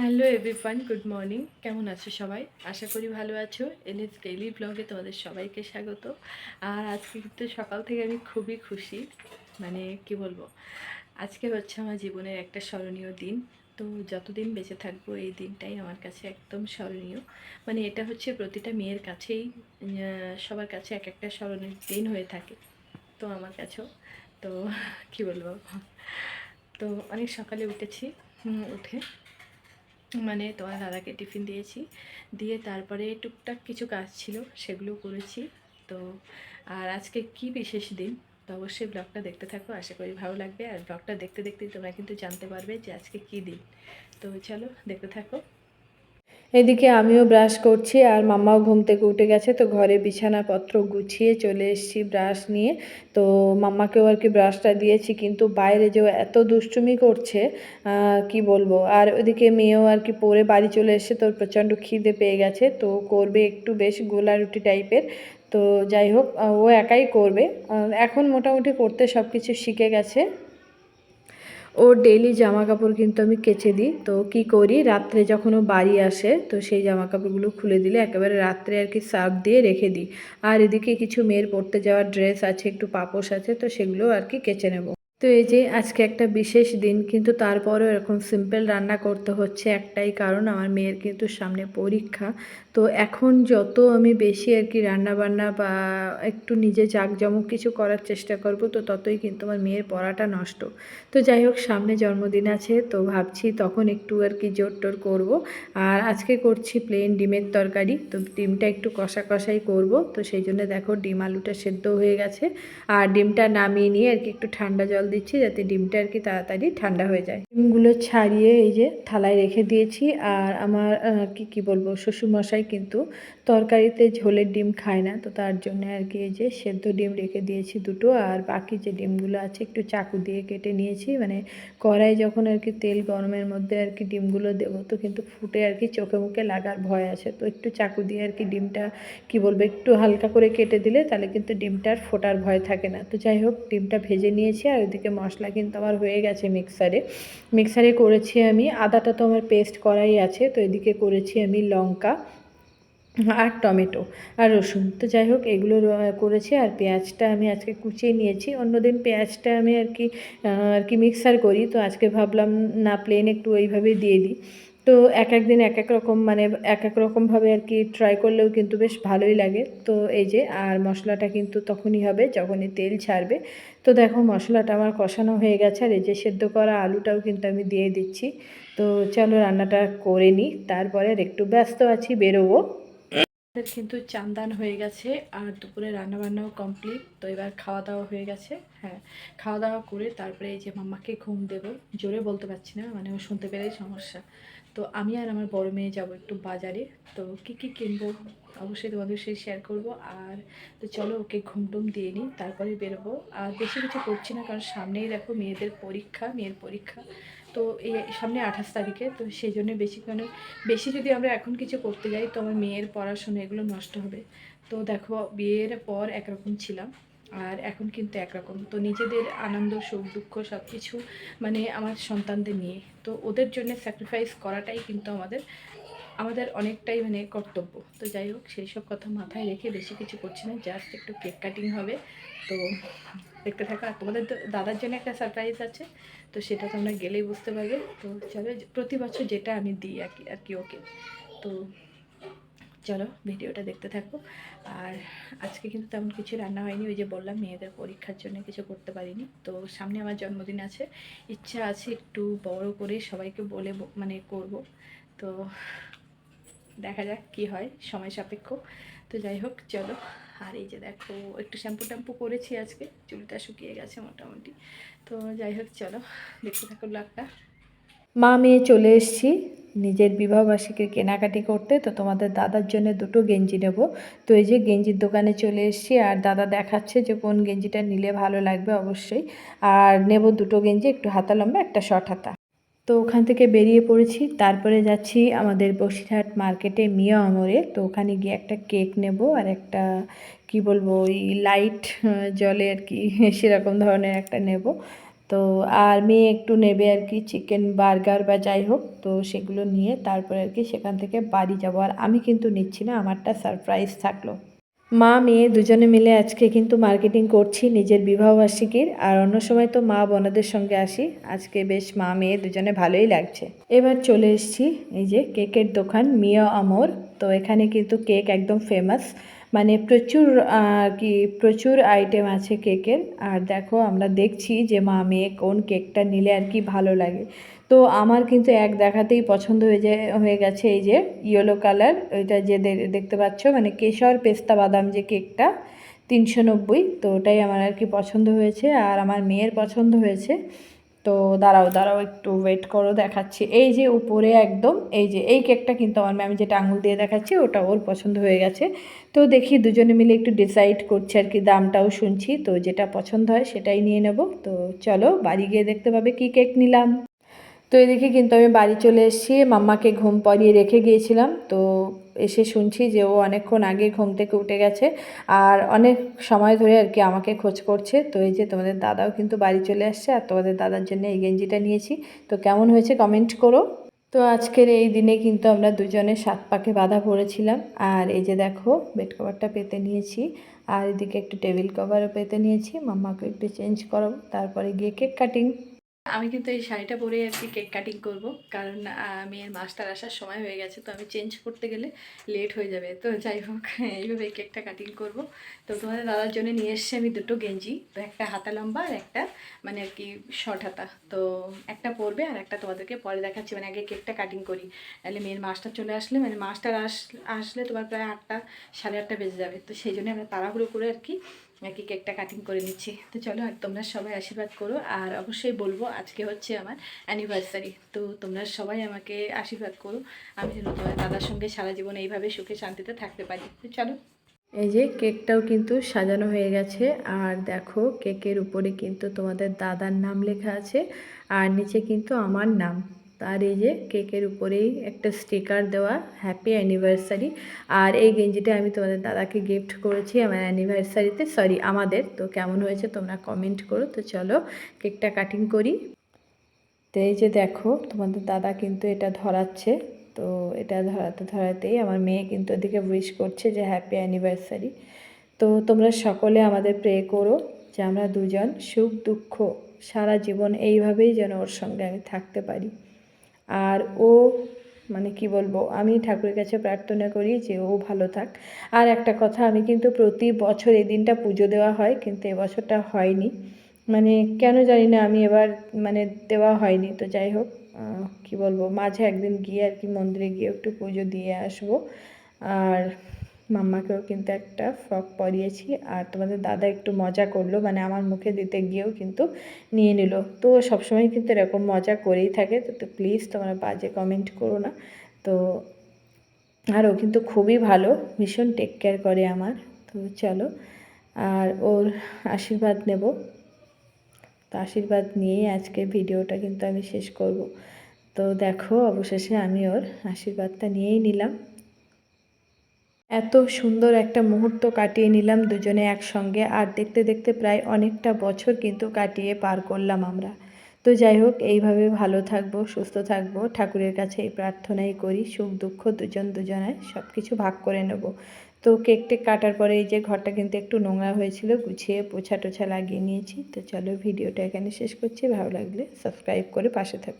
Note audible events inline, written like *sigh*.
Hello everyone good morning কেমন আছো সবাই? আশা করি ভালো আছো। এনএস ডেইলি ব্লগে তোমাদের সবাইকে স্বাগত। আর আজকে কিন্তু সকাল থেকে আমি খুবই খুশি। মানে কি বলব? আজকে হচ্ছে আমার জীবনের একটা স্মরণীয় দিন। তো যতদিন বেঁচে থাকব, এই দিনটাই আমার কাছে একদম স্মরণীয়। মানে এটা হচ্ছে প্রতিটা মেয়ের কাছেই সবার কাছে এক একটা স্মরণীয় দিন হয়ে থাকে। তো আমার কাছেও। তো কি বলব? তো অনেক সকালে উঠেছি উঠে মানে তোমার দাদাকে টিফিন দিয়েছি। দিয়ে তারপরে টুকটাক কিছু কাজ ছিল, সেগুলো করেছি। তো আর আজকে কি বিশেষ দিন? তো অবশ্যই ব্লগটা দেখতে থাকো, আশা করি ভালো লাগবে। আর ব্লগটা দেখতে দেখতে তোমরা কিন্তু জানতে পারবে যে আজকে কি দিন। তো চলো দেখতে থাকো। এদিকে আমিও ব্রাশ করছি আর মামাও ঘুম থেকে উঠে গেছে, তো ঘরে বিছানাপত্র গুছিয়ে চলে এসেছি ব্রাশ নিয়ে। তো মাম্মাকেও আর কি ব্রাশটা দিয়েছি, কিন্তু বাইরে যে এত দুষ্টুমি করছে কি বলব? আর ওদিকে মেয়েও আর কি পরে বাড়ি চলে এসেছে, তোর প্রচণ্ড খিদে পেয়ে গেছে, তো করবে একটু বেশ গোলা রুটি টাইপের। তো যাই হোক ও একাই করবে। এখন মোটামুটি করতে সব কিছু শিখে গেছে। ওর ডেলি জামা কাপড় কিন্তু আমি কেচে দিই। তো কি করি? রাত্রে যখন ও বাড়ি আসে, তো সেই জামা কাপড়গুলো খুলে দিলে একেবারে রাত্রে আর কি সার্ফ দিয়ে রেখে দিই। আর এদিকে কিছু মেয়ের পরতে যাওয়ার ড্রেস আছে, একটু পাপোশ আছে, তো সেগুলো আর কি কেচে নেব। তো এই যে আজকে একটা বিশেষ দিন, কিন্তু তারপরেও এরকম সিম্পল রান্না করতে হচ্ছে একটাই কারণ, আমার মেয়ের কিন্তু সামনে পরীক্ষা। তো এখন যত আমি বেশি আর কি রান্না বান্না বা একটু নিজে জাঁকজমক কিছু করার চেষ্টা করব, তো ততই কিন্তু আমার মেয়ের পড়াটা নষ্ট। তো যাই হোক, সামনে জন্মদিন আছে, তো ভাবছি তখন একটু আর কি জোর টোর করব। আর আজকে করছি প্লেন ডিমের তরকারি, তো ডিমটা একটু কষা কষাই করব। তো সেই জন্য দেখো ডিম আলুটা সেদ্ধ হয়ে গেছে। আর ডিমটা নামিয়ে নিয়ে আর কি একটু ঠান্ডা জল দিচ্ছি যাতে ডিমটা আর কি তাড়াতাড়ি ঠান্ডা হয়ে যায়। ডিমগুলো ছাড়িয়ে এই যে থালায় রেখে দিয়েছি আর আমার কি কি বলব, শ্বশুরমশাই কিন্তু তরকারিতে ঝোলের ডিম খায় না, তো তার জন্য আর কি এই যে সেদ্ধ ডিম রেখে দিয়েছি দুটো আর বাকি যে ডিমগুলো আছে একটু চাকু দিয়ে কেটে নিয়েছি মানে কড়াই যখন আর কি তেল গরমের মধ্যে আর কি ডিমগুলো দেবো, তো কিন্তু ফুটে আর কি চোখে মুখে লাগার ভয় আছে, তো একটু চাকু দিয়ে আর কি ডিমটা, কি বলব, একটু হালকা করে কেটে দিলে তাহলে কিন্তু ডিমটার ফোটার ভয় থাকে না। তো যাই হোক, ডিমটা ভেজে নিয়েছি আর ওইদিকে মশলা কিন্তু আমার হয়ে গেছে মিক্সারে। মিক্সারে করেছি আমি, আদাটা তো আমার পেস্ট করাই আছে, তো এদিকে করেছি আমি লঙ্কা আর টমেটো আর রসুন। তো যাই হোক, এগুলো করেছি আর পেঁয়াজটা আমি আজকে কুচিয়ে নিয়েছি। অন্যদিন পেঁয়াজটা আমি আর কি আর কি মিক্সার করি, তো আজকে ভাবলাম না প্লেন একটু ওইভাবে দিয়ে দিই। তো এক এক দিন এক এক রকম মানে এক এক রকমভাবে আর কি ট্রাই করলেও কিন্তু বেশ ভালোই লাগে। তো এই যে, আর মশলাটা কিন্তু তখনই হবে যখনই তেল ছাড়বে। তো দেখো মশলাটা আমার কষানো হয়ে গেছে, আর এই যে সেদ্ধ করা আলুটাও কিন্তু আমি দিয়ে দিচ্ছি। তো চলো রান্নাটা করে নিই, তারপরে আর একটু ব্যস্ত আছি, বেরোবো। আমাদের কিন্তু চান্দান হয়ে গেছে আর দুপুরে রান্নাবান্নাও কমপ্লিট তো এবার খাওয়া দাওয়া হয়ে গেছে। হ্যাঁ খাওয়া দাওয়া করে তারপরে এই যে মাম্মাকে ঘুম দেবো, জোরে বলতে পারছি না মানে ও শুনতে পেলেই সমস্যা। তো আমি আর আমার বড় মেয়ে যাব একটু বাজারে, তো কি কি কিনবো অবশ্যই তোমাদের সাথে শেয়ার করব। আর তো চলো ওকে ঘুম টুম দিয়ে নিই, তারপরে বেরোবো। আর বেশি কিছু করছি না, কারণ সামনেই দেখো মেয়েদের পরীক্ষা, মেয়ের পরীক্ষা। তো এই সামনে আঠাশ তারিখে, তো সেই জন্য বেশি মানে বেশি যদি আমরা এখন কিছু করতে যাই, তো আমার মেয়ের পড়াশোনা এগুলো নষ্ট হবে। তো দেখো, বিয়ের পর একরকম ছিলাম, আর এখন কিন্তু একরকম। তো নিজেদের আনন্দ, সুখ, দুঃখ সব কিছু মানে আমার সন্তানদের নিয়ে। তো ওদের জন্য স্যাক্রিফাইস করাটাই কিন্তু আমাদের আমাদের অনেকটাই মানে কর্তব্য। তো যাই হোক, সেই সব কথা মাথায় রেখে বেশি কিছু করছি না জাস্ট একটু কেক কাটিং হবে। তো দেখতে থাকা, আর তোমাদের তো দাদার জন্য একটা সারপ্রাইজ আছে, তো সেটা তোমরা গেলেই বুঝতে পারবে। তো চলো, প্রতি বছর যেটা আমি দিই আর কি আর কি ওকে। তো চলো, ভিডিওটা দেখতে থাকো। আর আজকে কিন্তু তেমন কিছু রান্না হয়নি, ওই যে বললাম, মেয়েদের পরীক্ষার জন্য কিছু করতে পারিনি। তো সামনে আমার জন্মদিন আছে, ইচ্ছা আছে একটু বড় করে সবাইকে বলে মানে করব। তো দেখা যাক কি হয়, সময় সাপেক্ষ। তো যাই হোক, চলো। আর এই যে দেখো, একটু শ্যাম্পু ট্যাম্পু করেছি আজকে, চুলটা শুকিয়ে গেছে মোটামুটি। তো যাই হোক, চলো, দেখতে থাকো ব্লগটা। মা মেয়ে চলে এসেছি নিজের বিবাহবার্ষিকী কেনাকাটি করতে। তো তোমাদের দাদার জন্য দুটো গেঞ্জি নেব। তো এই যে গেঞ্জির দোকানে চলে এসেছি, আর দাদা দেখাচ্ছে যে কোন গেঞ্জিটা নিলে ভালো লাগবে অবশ্যই। আর নেব দুটো গেঞ্জি, একটু হাতা লম্বা, একটা শর্ট হাতা। তো ওখান থেকে বেরিয়ে পড়েছি। তারপরে যাচ্ছি আমাদের বসিরহাট মার্কেটে মিয়া আমরে তো ওখানে গিয়ে একটা কেক নেব আর একটা, কি বলব, ওই লাইট জলে আর কি, *laughs* সেরকম ধরনের একটা নেব। তো আর মেয়ে একটু নেবে আর কি চিকেন বার্গার বা যাই হোক। তো সেগুলো নিয়ে তারপরে আর কি সেখান থেকে বাড়ি যাব। আর আমি কিন্তু নিচ্ছি না, আমারটা সারপ্রাইজ থাকল। মা, মেয়ে দুজনে মিলে আজকে কিন্তু মার্কেটিং করছি নিজের বিবাহবার্ষিকীর। আর অন্য সময় তো মা বোনদের সঙ্গে আসি। আজকে বেশ মা, মেয়ে দুজনে ভালোই লাগছে। এবার চলে এসেছি এই যে কেকের দোকান মিয়া আমর তো এখানে কিন্তু কেক একদম ফেমাস মানে প্রচুর আর কি প্রচুর আইটেম আছে কেকের। আর দেখো আমরা দেখছি যে মা, মেয়ে কোন কেকটা নিলে আর কি ভালো লাগে। তো আমার কিন্তু এক দেখাতেই পছন্দ হয়ে যায়, হয়ে গেছে এই যে ইয়েলো কালার ওইটা যে দেখতে পাচ্ছ মানে কেশর পেস্তা বাদাম যে কেকটা, তিনশো নব্বই, তো ওটাই আমার আর কি পছন্দ হয়েছে, আর আমার মেয়ের পছন্দ হয়েছে। তো দাঁড়াও দাঁড়াও, একটু ওয়েট করো, দেখাচ্ছি। এই যে উপরে একদম, এই যে, এই কেকটা কিন্তু আমার ম্যাম যেটা আঙুল দিয়ে দেখাচ্ছি, ওটা ওর পছন্দ হয়ে গেছে। তো দেখি দুজনে মিলে একটু ডিসাইড করছে আর কি, দামটাও শুনছি, তো যেটা পছন্দ হয় সেটাই নিয়ে নেব। তো চলো, বাড়ি গিয়ে দেখতে পাবে কি কেক নিলাম। তো এদিকে কিন্তু আমি বাড়ি চলে এসেছি, মাম্মাকে ঘুম পাড়িয়ে রেখে গিয়েছিলাম। তো এসে শুনছি যে ও অনেকক্ষণ আগে ঘুম থেকে উঠে গেছে আর অনেক সময় ধরে আর কি আমাকে খোঁজ করছে। তো এই যে তোমাদের দাদাও কিন্তু বাড়ি চলে আসছে আর তোমাদের দাদার জন্য এই গেঞ্জিটা নিয়েছি। তো কেমন হয়েছে কমেন্ট করো। তো আজকের এই দিনে কিন্তু আমরা দুজনে সাত পাকে বাঁধা পড়েছিলাম আর এই যে দেখো বেড কভারটা পেতে নিয়েছি আর এদিকে একটু টেবিল কভারও পেতে নিয়েছি। মাম্মাকে একটু চেঞ্জ করাবো, তারপরে গিয়ে কেক কাটিং। আমি কিন্তু এই শাড়িটা পরেই আর কি কেক কাটিং করব। কারণ মেয়ের মাস্টার আসার সময় হয়ে গেছে, তো আমি চেঞ্জ করতে গেলে লেট হয়ে যাবে। তো যাই হোক এইভাবে কেকটা কাটিং করব। তো তোমাদের দাদার জন্য নিয়ে এসেছি আমি দুটো গেঞ্জি, তো একটা হাতা লম্বা আর একটা মানে আর কি শর্ট হাতা। তো একটা পরবে আর একটা তোমাদেরকে পরে দেখাচ্ছি মানে আগে কেকটা কাটিং করি। তাহলে মেয়ের মাস্টার চলে আসলে মানে মাস্টার আস, আসলে তোমার প্রায় আটটা, সাড়ে আটটা বেজে যাবে। তো সেই জন্য আমরা তাড়াহুড়ো করে আর কি আর কি কেকটা কাটিং করে নিচ্ছি। তো চলো আর তোমরা সবাই আশীর্বাদ করো। আর অবশ্যই বলব, আজকে হচ্ছে আমার অ্যানিভার্সারি তো তোমরা সবাই আমাকে আশীর্বাদ করো। আমি যেন তোমার দাদার সঙ্গে সারা জীবন এইভাবে সুখে শান্তিতে থাকতে পারি। তো চলো। এই যে কেকটাও কিন্তু সাজানো হয়ে গেছে, আর দেখো কেকের উপরে কিন্তু তোমাদের দাদার নাম লেখা আছে, আর নিচে কিন্তু আমার নাম। আর এই যে কেকের উপরেই একটা স্টিকার দেওয়া হ্যাপি অ্যানিভার্সারি। আর এই গেঞ্জিটা আমি তোমাদের দাদাকে গিফট করেছি আমার অ্যানিভার্সারিতে। সরি, আমাদের। তো কেমন হয়েছে তোমরা কমেন্ট করো। তো চলো, কেকটা কাটিং করি। তো এই যে দেখো, তোমাদের দাদা কিন্তু এটা ধরাচ্ছে। তো এটা ধরাতে ধরাতেই আমার মেয়ে কিন্তু ওদিকে উইশ করছে যে হ্যাপি অ্যানিভার্সারি। তো তোমরা সকলে আমাদের প্রে করো যে আমরা দুজন সুখ, দুঃখ, সারা জীবন এইভাবেই যেন ওর সঙ্গে আমি থাকতে পারি। আর ও মানে কি বলব, আমি ঠাকুরের কাছে প্রার্থনা করি যে ও ভালো থাক। আর একটা কথা, আমি কিন্তু প্রতি বছর এই দিনটা পুজো দেওয়া হয়, কিন্তু এবছরটা হয়নি। মানে কেন জানি না, আমি এবার মানে দেওয়া হয়নি। তো যাই হোক কি বলব, মাঝে একদিন গিয়ে আর কি মন্দিরে গিয়ে একটু পুজো দিয়ে আসব। আর মাম্মাকেও কিন্তু একটা ফ্রক পরিয়েছি আর তোমাদের দাদা একটু মজা করল মানে আমার মুখে দিতে গিয়েও কিন্তু নিয়ে নিল। তো সবসময় কিন্তু এরকম মজা করেই থাকে, তো তো প্লিজ তোমরা বাজে কমেন্ট করো না। তো আর ও কিন্তু খুবই ভালো, ভীষণ টেক কেয়ার করে আমার। তো চলো, আর ওর আশীর্বাদ নেব। তো আশীর্বাদ নিয়েই আজকে ভিডিওটা কিন্তু আমি শেষ করব। তো দেখো অবশেষে আমি ওর আশীর্বাদটা নিয়েই নিলাম। এত সুন্দর একটা মুহূর্ত কাটিয়ে নিলাম দুজনে একসঙ্গে, আর দেখতে দেখতে প্রায় অনেকটা বছর কিন্তু কাটিয়ে পার করলাম আমরা। তো যাই হোক, এইভাবে ভালো থাকব, সুস্থ থাকব, ঠাকুরের কাছে এই প্রার্থনাই করি, সুখ দুঃখ দুজন দুজনায় সব কিছু ভাগ করে নেব। তো কেক টেক কাটার পরে এই যে ঘরটা কিন্তু একটু নোংরা হয়েছিল, গুছিয়ে পোছা টোছা লাগিয়ে নিয়েছি। তো চলো ভিডিওটা এখানে শেষ করছি, ভালো লাগলে সাবস্ক্রাইব করে পাশে থাকো।